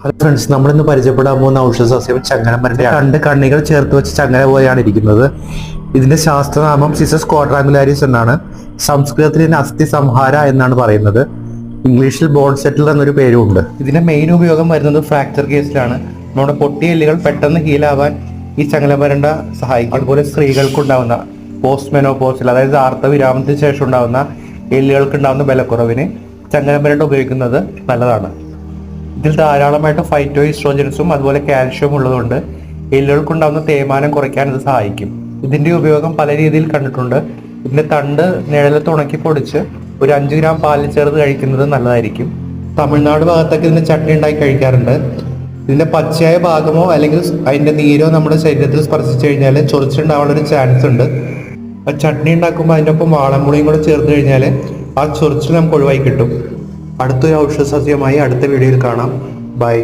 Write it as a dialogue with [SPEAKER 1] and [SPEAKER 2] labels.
[SPEAKER 1] Hello friends നമ്മളിന്ന് പരിചയപ്പെടാൻ പോകുന്ന ഔഷധ സസ്യം ചങ്ങനമരന്റെ രണ്ട് കണ്ണികൾ ചേർത്ത് വെച്ച് ചങ്ങല പോലെയാണ് ഇരിക്കുന്നത്. ഇതിന്റെ ശാസ്ത്രനാമം സിസസ് കോട്രാങ്കുലാരിസ് എന്നാണ്. സംസ്കൃതത്തിൽ ഇതിന് അസ്ഥി സംഹാര എന്നാണ് പറയുന്നത്. ഇംഗ്ലീഷിൽ ബോൺ സെറ്റിൽ എന്നൊരു പേരും ഉണ്ട്. ഇതിന്റെ മെയിൻ ഉപയോഗം വരുന്നത് ഫ്രാക്ചർ കേസിലാണ് നമ്മുടെ പൊട്ടിയെല്ലുകൾ പെട്ടെന്ന് ഹീലാവാൻ ഈ ചങ്ങലമരണ്ട സഹായിക്കും. അതുപോലെ സ്ത്രീകൾക്ക് സ്ത്രീകൾക്കുണ്ടാവുന്ന പോസ്റ്റ് മെനോപോസിൽ അതായത് ആർത്തവിരാമത്തിന് ശേഷം ഉണ്ടാവുന്ന എല്ലുകൾക്ക് ഉണ്ടാവുന്ന ബലക്കുറവിന് ചങ്ങലമരണ്ട ഉപയോഗിക്കുന്നത് നല്ലതാണ്. ഇതിൽ ധാരാളമായിട്ട് ഫൈറ്റോ ഇസ്ട്രോജൻസും അതുപോലെ കാൽഷ്യവും ഉള്ളതുകൊണ്ട് എല്ലുകൾക്കുണ്ടാകുന്ന തേയ്മാനം കുറയ്ക്കാൻ ഇത് സഹായിക്കും. ഇതിന്റെ ഉപയോഗം പല രീതിയിൽ കണ്ടിട്ടുണ്ട്. ഇതിന്റെ തണ്ട് നിഴലത്ത് ഉണക്കി പൊടിച്ച് ഒരു അഞ്ച് ഗ്രാം പാലിൽ ചേർത്ത് കഴിക്കുന്നത് നല്ലതായിരിക്കും. തമിഴ്നാട് ഭാഗത്തൊക്കെ ഇതിന്റെ ചട്നി ഉണ്ടാക്കി കഴിക്കാറുണ്ട്. ഇതിന്റെ പച്ചയായ ഭാഗമോ അല്ലെങ്കിൽ അതിന്റെ നീരോ നമ്മുടെ ശരീരത്തിൽ സ്പർശിച്ചു കഴിഞ്ഞാൽ ചൊറിച്ചുണ്ടാവാനുള്ള ഒരു ചാൻസ് ഉണ്ട്. ആ ചട്നി ഉണ്ടാക്കുമ്പോൾ അതിന്റെ ഒപ്പം വാളമ്പുളിയും കൂടെ ചേർത്ത് കഴിഞ്ഞാൽ ആ ചൊറിച്ചിൽ നമുക്ക് ഒഴിവായി കിട്ടും. അടുത്തൊരു ഔഷധ സസ്യമായി അടുത്ത വീഡിയോയിൽ കാണാം. ബൈ.